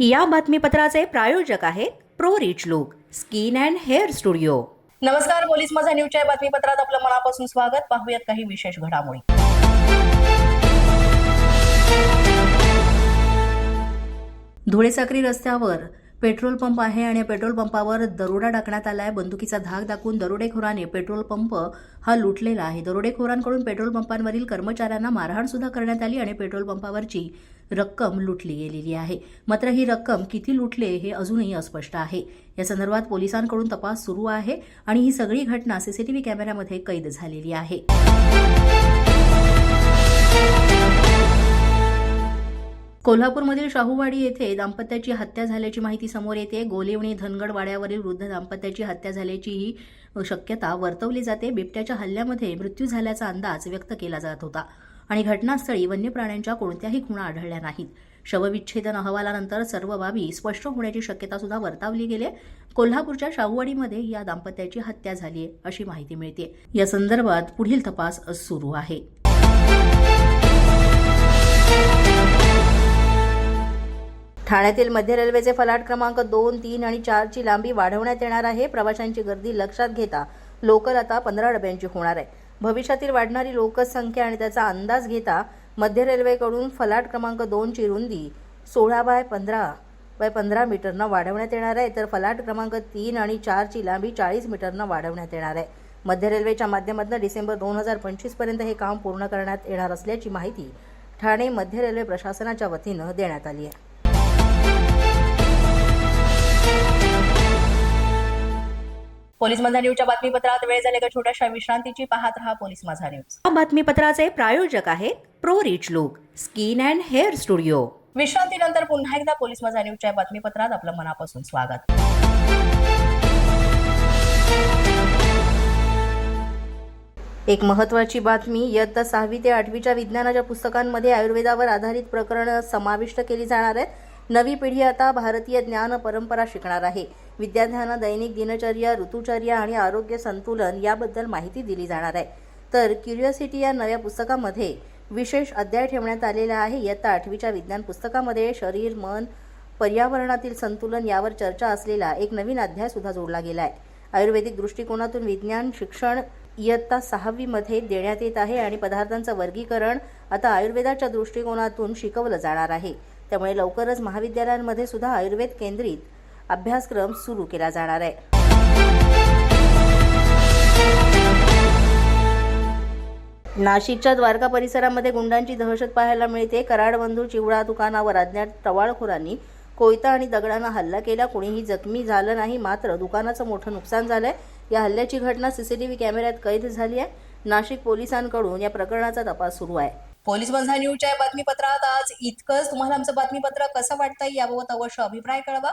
या बातमीपत्राचे प्रायोजक आहेत pro rich look skin and hair studio. नमस्कार पोलीस माझा न्यूजच्या बातमीपत्रात आपलं मनापासून स्वागत. पाहूयात काही विशेष घडामोडी. धुळे साक्री रस्त्यावर पेट्रोल पंप आहे आणि या पेट्रोल पंपावर दरोडा टाकण्यात आला आहे बंदुकीचा धाक दाखवून दरोडेखोराने पेट्रोल पंप हा लुटलेला आहे. दरोडेखोरांकडून पेट्रोल पंपांवरील कर्मचाऱ्यांना मारहाण सुद्धा करण्यात आली आणि पेट्रोल पंपावरची रक्कम लुटली गेलेली आहे. मात्र ही रक्कम किती लुटले हे अजूनही अस्पष्ट आहे. या संदर्भात पोलिसांकडून तपास सुरू आहे आणि ही सगळी घटना सीसीटीव्ही कॅमेऱ्यामध्ये कैद झालेली आहे. कोल्हापूरमधील शाहूवाडी येथे दाम्पत्याची हत्या झाल्याची माहिती समोर येते. गोलेवणी धनगड वाड्यावरील वृद्ध दाम्पत्याची हत्या झाल्याची ही शक्यता वर्तवली जाते. बिबट्याच्या हल्ल्यामध्ये मृत्यू झाल्याचा अंदाज व्यक्त केला जात होता. आणि घटनास्थळी वन्य प्राण्यांच्या कोणत्याही खुणा आढळल्या नाहीत. शवविच्छेदन अहवालानंतर सर्व बाबी स्पष्ट होण्याची शक्यता सुद्धा वर्तवली गेली कोल्हापूरच्या शाहूवाडीमध्ये या दाम्पत्याची हत्या झाली आहे अशी माहिती मिळते. या संदर्भात पुढील तपास सुरू आहे. ठाण्यातील मध्य रेल्वेचे फलाट क्रमांक दोन तीन आणि चारची लांबी वाढवण्यात येणार आहे. प्रवाशांची गर्दी लक्षात घेता लोकल आता पंधरा डब्यांची होणार आहे. भविष्यातील वाढणारी लोकसंख्या आणि त्याचा अंदाज घेता मध्य रेल्वेकडून फलाट क्रमांक दोनची रुंदी सोळा बाय पंधरा बाय पंधरा मीटरनं वाढवण्यात येणार आहे. तर फलाट क्रमांक तीन आणि चारची लांबी चाळीस मीटरनं वाढवण्यात येणार आहे. मध्य रेल्वेच्या माध्यमातून डिसेंबर दोन हजार पंचवीसपर्यंत हे काम पूर्ण करण्यात येणार असल्याची माहिती ठाणे मध्य रेल्वे प्रशासनाच्या वतीनं देण्यात आली आहे. पोलीस माझा न्यूजच्या बातमीपत्रात वेळ झाले का छोट्याशा विश्रांतीची पाहत रहा पोलीस माझा न्यूज. या बातमीपत्राचे प्रायोजक आहेत pro rich look skin and hair studio. विश्रांतीनंतर पुन्हा एकदा पोलीस माझा न्यूजच्या बातमीपत्रात आपलं मनापासून स्वागत. एक महत्वाची बातमी इयत्ता सहावी ते आठवीच्या विज्ञानाच्या पुस्तकांमध्ये आयुर्वेदावर आधारित प्रकरणं समाविष्ट केली जाणार आहेत. नवी पिढी आता भारतीय ज्ञान परंपरा शिकणार आहे. विद्यार्थ्यांना दैनिक दिनचर्या ऋतुचर्या आणि आरोग्य संतुलन याबद्दल माहिती दिली जाणार आहे. तर क्युरिओसिटी या नव्या पुस्तकामध्ये विशेष अध्याय ठेवण्यात आलेला आहे. इयत्ता आठवीच्या विज्ञान पुस्तकामध्ये शरीर मन पर्यावरणातील संतुलन यावर चर्चा असलेला एक नवीन अध्याय सुद्धा जोडला गेला आहे. आयुर्वेदिक दृष्टिकोनातून विज्ञान शिक्षण इयत्ता सहावीमध्ये देण्यात येत आहे आणि पदार्थांचं वर्गीकरण आता आयुर्वेदाच्या दृष्टिकोनातून शिकवलं जाणार आहे. त्यामुळे लवकरच महाविद्यालयांमध्ये सुद्धा आयुर्वेद केंद्रित अभ्यासक्रम सुरू केला जाणार आहे. नाशिकच्या द्वारका परिसरामध्ये गुंडांची दहशत पाहायला मिळते. कराडबंधू चिवडा दुकानावर अज्ञात टवाळखोरांनी कोयता आणि दगडानं हल्ला केला. कोणीही जखमी झालं नाही मात्र दुकानाचं मोठं नुकसान झालंय. या हल्ल्याची घटना सीसीटीव्ही कॅमेऱ्यात कैद झाली आहे. नाशिक पोलिसांकडून या प्रकरणाचा तपास सुरू आहे. पोलीस बंधा न्यूजच्या बातमीपत्रात आज इतकंच. तुम्हाला आमचं बातमीपत्र कसं वाटतंय याबाबत अवश्य अभिप्राय कळवा.